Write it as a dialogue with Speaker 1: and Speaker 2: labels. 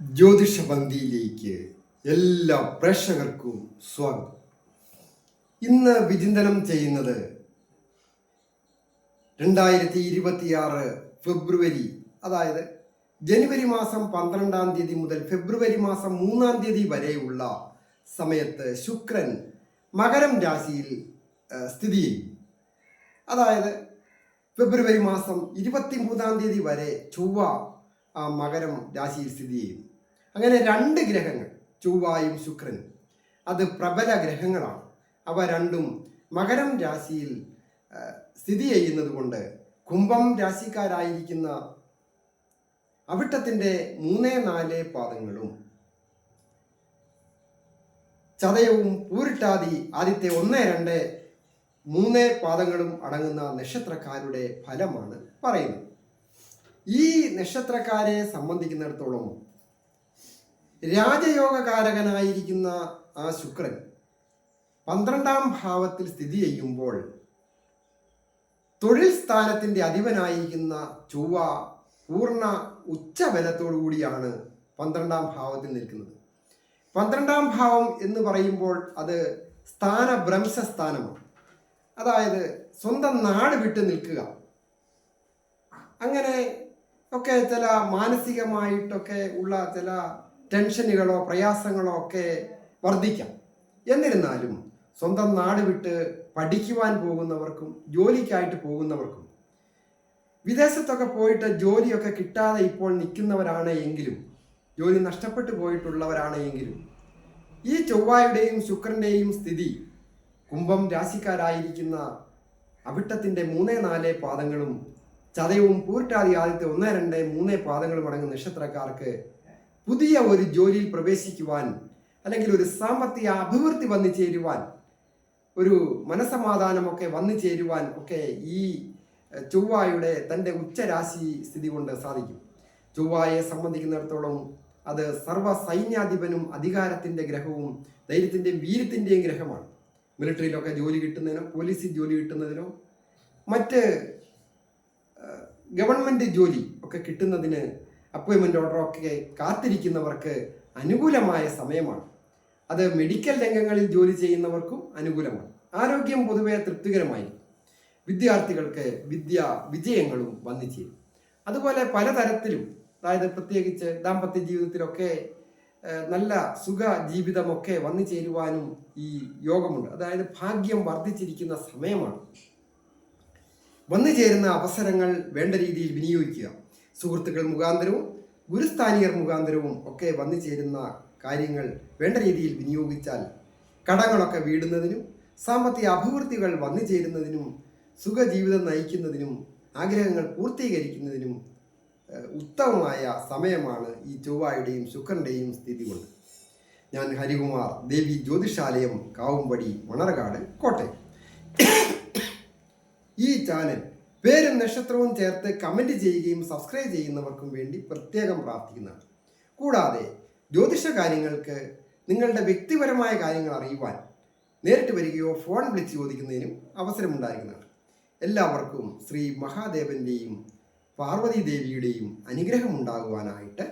Speaker 1: ജ്യോതിഷപന്തിയിലേക്ക് എല്ലാ പ്രേക്ഷകർക്കും സ്വാഗതം. ഇന്ന് വിചിന്തനം ചെയ്യുന്നത് രണ്ടായിരത്തി ഇരുപത്തിയാറ് ഫെബ്രുവരി അതായത് ജനുവരി മാസം പന്ത്രണ്ടാം തീയതി മുതൽ ഫെബ്രുവരി മാസം മൂന്നാം തീയതി വരെയുള്ള സമയത്ത് ശുക്രൻ മകരം രാശിയിൽ സ്ഥിതി ചെയ്യും അതായത് ഫെബ്രുവരി മാസം ഇരുപത്തി മൂന്നാം തീയതി വരെ ചൊവ്വ മകരം രാശിയിൽ സ്ഥിതി ചെയ്യും അങ്ങനെ രണ്ട് ഗ്രഹങ്ങൾ ചൊവ്വായും ശുക്രനും അത് പ്രബല ഗ്രഹങ്ങളാണ്. അവ രണ്ടും മകരം രാശിയിൽ സ്ഥിതി ചെയ്യുന്നത് കൊണ്ട് കുംഭം രാശിക്കാരായിരിക്കുന്ന അവിട്ടത്തിന്റെ മൂന്ന് നാല് പാദങ്ങളും ചതയവും പൂരിട്ടാതി ആദ്യത്തെ ഒന്ന് രണ്ട് മൂന്ന് പാദങ്ങളും അടങ്ങുന്ന നക്ഷത്രക്കാരുടെ ഫലമാണ് പറയുന്നത്. ഈ നക്ഷത്രക്കാരെ സംബന്ധിക്കുന്നിടത്തോളം രാജയോഗകാരകനായിരിക്കുന്ന ആ ശുക്രൻ പന്ത്രണ്ടാം ഭാവത്തിൽ സ്ഥിതി ചെയ്യുമ്പോൾ തൊഴിൽ സ്ഥാനത്തിന്റെ അധിപനായിരിക്കുന്ന ചൊവ്വ പൂർണ ഉച്ചബലത്തോടു കൂടിയാണ് പന്ത്രണ്ടാം ഭാവത്തിൽ നിൽക്കുന്നത്. പന്ത്രണ്ടാം ഭാവം എന്ന് പറയുമ്പോൾ അത് സ്ഥാനഭ്രംശ സ്ഥാനമാണ് അതായത് സ്വന്തം നാട് വിട്ട് നിൽക്കുക. അങ്ങനെ ഒക്കെ ചില മാനസികമായിട്ടൊക്കെ ഉള്ള ചില ടെൻഷനുകളോ പ്രയാസങ്ങളോ ഒക്കെ വർദ്ധിക്കാം. എന്നിരുന്നാലും സ്വന്തം നാട് വിട്ട് പഠിക്കുവാൻ പോകുന്നവർക്കും ജോലിക്കായിട്ട് പോകുന്നവർക്കും വിദേശത്തൊക്കെ പോയിട്ട് ജോലിയൊക്കെ കിട്ടാതെ ഇപ്പോൾ നിൽക്കുന്നവരാണ് എങ്കിലും ജോലി നഷ്ടപ്പെട്ടു പോയിട്ടുള്ളവരാണ് എങ്കിലും ഈ ചൊവ്വായുടെയും ശുക്രന്റെയും സ്ഥിതി കുംഭം രാശിക്കാരായിരിക്കുന്ന അവിട്ടത്തിന്റെ മൂന്ന് നാല് പാദങ്ങളും ചതയവും പൂർട്ടാതി ആദ്യത്തെ ഒന്ന് രണ്ട് മൂന്ന് പാദങ്ങളും അടങ്ങുന്ന നക്ഷത്രക്കാർക്ക് പുതിയ ഒരു ജോലിയിൽ പ്രവേശിക്കുവാൻ അല്ലെങ്കിൽ ഒരു സാമ്പത്തിക അഭിവൃദ്ധി വന്നു ചേരുവാൻ ഒരു മനസമാധാനമൊക്കെ വന്നു ചേരുവാൻ ഒക്കെ ഈ ചൊവ്വായുടെ തന്റെ ഉച്ചരാശി സ്ഥിതി കൊണ്ട് സാധിക്കും. ചൊവ്വായെ സംബന്ധിക്കുന്നിടത്തോളം അത് സർവ സൈന്യാധിപനും അധികാരത്തിന്റെ ഗ്രഹവും ധൈര്യത്തിന്റെയും വീര്യത്തിന്റെയും ഗ്രഹമാണ്. മിലിറ്ററിയിലൊക്കെ ജോലി കിട്ടുന്നതിനോ പോലീസിൽ ജോലി കിട്ടുന്നതിനോ മറ്റ് ഗവൺമെന്റ് ജോലി ഒക്കെ കിട്ടുന്നതിന് അപ്പോയിൻമെന്റ് ഓർഡറൊക്കെ കാത്തിരിക്കുന്നവർക്ക് അനുകൂലമായ സമയമാണ്. അത് മെഡിക്കൽ രംഗങ്ങളിൽ ജോലി ചെയ്യുന്നവർക്കും അനുകൂലമാണ്. ആരോഗ്യം പൊതുവെ തൃപ്തികരമായി വിദ്യാർത്ഥികൾക്ക് വിദ്യ വിജയങ്ങളും വന്നു ചെയ്യും അതുപോലെ പലതരത്തിലും അതായത് പ്രത്യേകിച്ച് ദാമ്പത്യ ജീവിതത്തിലൊക്കെ നല്ല സുഖ ജീവിതമൊക്കെ വന്നു ചേരുവാനും ഈ യോഗമുണ്ട്. അതായത് ഭാഗ്യം വർദ്ധിച്ചിരിക്കുന്ന സമയമാണ്. വന്നു ചേരുന്ന അവസരങ്ങൾ വേണ്ട രീതിയിൽ വിനിയോഗിക്കുക. സുഹൃത്തുക്കൾ മുഖാന്തരവും ഗുരുസ്ഥാനീയർ മുഖാന്തരവും ഒക്കെ വന്നു ചേരുന്ന കാര്യങ്ങൾ വേണ്ട രീതിയിൽ വിനിയോഗിച്ചാൽ കടങ്ങളൊക്കെ വീടുന്നതിനും സാമ്പത്തിക അഭിവൃദ്ധികൾ വന്നു ചേരുന്നതിനും സുഖജീവിതം നയിക്കുന്നതിനും ആഗ്രഹങ്ങൾ പൂർത്തീകരിക്കുന്നതിനും ഉത്തമമായ സമയമാണ് ഈ ചൊവ്വായുടെയും ശുക്രന്റെയും സ്ഥിതി കൊണ്ട് ഞാൻ ഹരികുമാർ ദേവി ജ്യോതിഷാലയം കാവുംപടി മണർകാട് കോട്ടയം. ഈ ചാനൽ പേരും നക്ഷത്രവും ചേർത്ത് കമന്റ് ചെയ്യുകയും സബ്സ്ക്രൈബ് ചെയ്യുന്നവർക്കും വേണ്ടി പ്രത്യേകം പ്രാർത്ഥിക്കുന്നതാണ്. കൂടാതെ ജ്യോതിഷ കാര്യങ്ങൾക്ക് നിങ്ങളുടെ വ്യക്തിപരമായ കാര്യങ്ങൾ അറിയുവാൻ നേരിട്ട് വരികയോ ഫോൺ വിളിച്ച് ചോദിക്കുന്നതിനും അവസരമുണ്ടായിരിക്കുന്നതാണ്. എല്ലാവർക്കും ശ്രീ മഹാദേവന്റെയും പാർവതി ദേവിയുടെയും അനുഗ്രഹം ഉണ്ടാകുവാനായിട്ട്